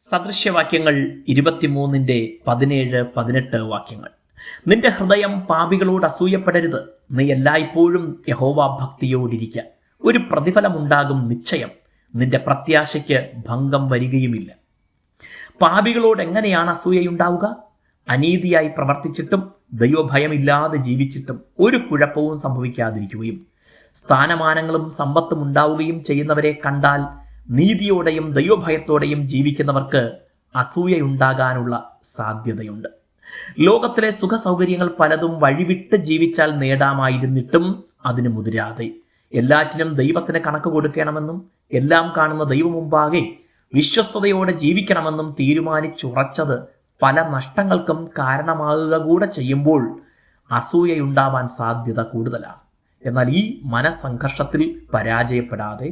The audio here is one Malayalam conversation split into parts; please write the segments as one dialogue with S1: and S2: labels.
S1: സദൃശ്യവാക്യങ്ങൾ ഇരുപത്തിമൂന്നിന്റെ പതിനേഴ് പതിനെട്ട് വാക്യങ്ങൾ. നിന്റെ ഹൃദയം പാപികളോട് അസൂയപ്പെടരുത്. നീ എല്ലായ്പ്പോഴും യഹോവ ഭക്തിയോടിരിക്കുക ഒരു പ്രതിഫലമുണ്ടാകും നിശ്ചയം. നിന്റെ പ്രത്യാശയ്ക്ക് ഭംഗം വരികയുമില്ല. പാപികളോട് എങ്ങനെയാണ് അസൂയയുണ്ടാവുക? അനീതിയായി പ്രവർത്തിച്ചിട്ടും ദൈവഭയമില്ലാതെ ജീവിച്ചിട്ടും ഒരു കുഴപ്പവും സംഭവിക്കാതിരിക്കുകയും സ്ഥാനമാനങ്ങളും സമ്പത്തും ഉണ്ടാവുകയും ചെയ്യുന്നവരെ കണ്ടാൽ നീതിയോടെയും ദൈവഭയത്തോടെയും ജീവിക്കുന്നവർക്ക് അസൂയയുണ്ടാകാനുള്ള സാധ്യതയുണ്ട്. ലോകത്തിലെ സുഖ സൗകര്യങ്ങൾ പലതും വഴിവിട്ട് ജീവിച്ചാൽ നേടാമായിരുന്നിട്ടും അതിന് മുതിരാതെ. എല്ലാറ്റിനും ദൈവത്തിന് കണക്ക് കൊടുക്കണമെന്നും എല്ലാം കാണുന്ന ദൈവം മുമ്പാകെ വിശ്വസ്തയോടെ ജീവിക്കണമെന്നും തീരുമാനിച്ചുറച്ചത് പല നഷ്ടങ്ങൾക്കും കാരണമാകുക കൂടെ ചെയ്യുമ്പോൾ അസൂയയുണ്ടാവാൻ സാധ്യത കൂടുതലാണ്. എന്നാൽ ഈ മനസ്സംഘർഷത്തിൽ പരാജയപ്പെടാതെ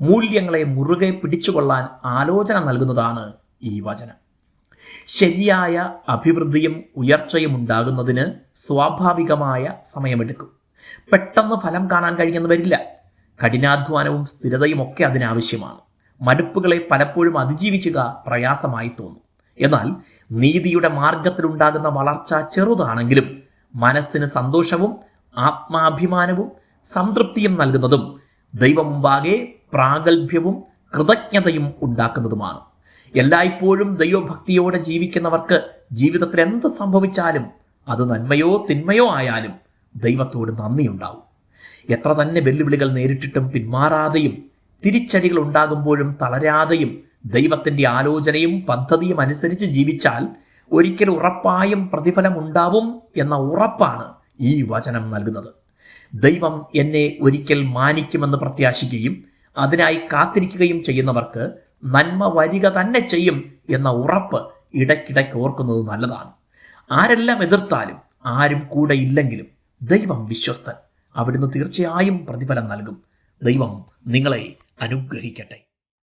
S1: മൂല്യങ്ങളെ മുറുകെ പിടിച്ചുകൊള്ളാൻ ആലോചന നൽകുന്നതാണ് ഈ വചനം. ശരിയായ അഭിവൃദ്ധിയും ഉയർച്ചയും ഉണ്ടാകുന്നതിന് സ്വാഭാവികമായ സമയമെടുക്കും. പെട്ടെന്ന് ഫലം കാണാൻ കഴിഞ്ഞെന്ന് വരില്ല. കഠിനാധ്വാനവും സ്ഥിരതയും ഒക്കെ അതിനാവശ്യമാണ്. മടുപ്പുകളെ പലപ്പോഴും അതിജീവിക്കുക പ്രയാസമായി തോന്നും. എന്നാൽ നീതിയുടെ മാർഗത്തിലുണ്ടാകുന്ന വളർച്ച ചെറുതാണെങ്കിലും മനസ്സിന് സന്തോഷവും ആത്മാഭിമാനവും സംതൃപ്തിയും നൽകുന്നതും ദൈവം മുമ്പാകെ പ്രാഗൽഭ്യവും കൃതജ്ഞതയും ഉണ്ടാക്കുന്നതുമാണ്. എല്ലായ്പ്പോഴും ദൈവഭക്തിയോടെ ജീവിക്കുന്നവർക്ക് ജീവിതത്തിൽ എന്ത് സംഭവിച്ചാലും അത് നന്മയോ തിന്മയോ ആയാലും ദൈവത്തോട് നന്ദിയുണ്ടാവും. എത്ര തന്നെ വെല്ലുവിളികൾ നേരിട്ടിട്ടും പിന്മാറാതെയും തിരിച്ചടികൾ ഉണ്ടാകുമ്പോഴും തളരാതെയും ദൈവത്തിന്റെ ആലോചനയും പദ്ധതിയും അനുസരിച്ച് ജീവിച്ചാൽ ഒരിക്കൽ ഉറപ്പായും പ്രതിഫലം ഉണ്ടാവും എന്ന ഉറപ്പാണ് ഈ വചനം നൽകുന്നത്. ദൈവം എന്നെ ഒരിക്കൽ മാനിക്കുമെന്ന് പ്രത്യാശിക്കുകയും അതിനായി കാത്തിരിക്കുകയും ചെയ്യുന്നവർക്ക് നന്മ വരിക തന്നെ ചെയ്യും എന്ന ഉറപ്പ് ഇടയ്ക്കിടയ്ക്ക് ഓർക്കുന്നത് നല്ലതാണ്. ആരെല്ലാം എതിർത്താലും ആരും കൂടെ ഇല്ലെങ്കിലും ദൈവം വിശ്വസ്തൻ. അവിടുന്ന് തീർച്ചയായും പ്രതിഫലം നൽകും. ദൈവം നിങ്ങളെ അനുഗ്രഹിക്കട്ടെ.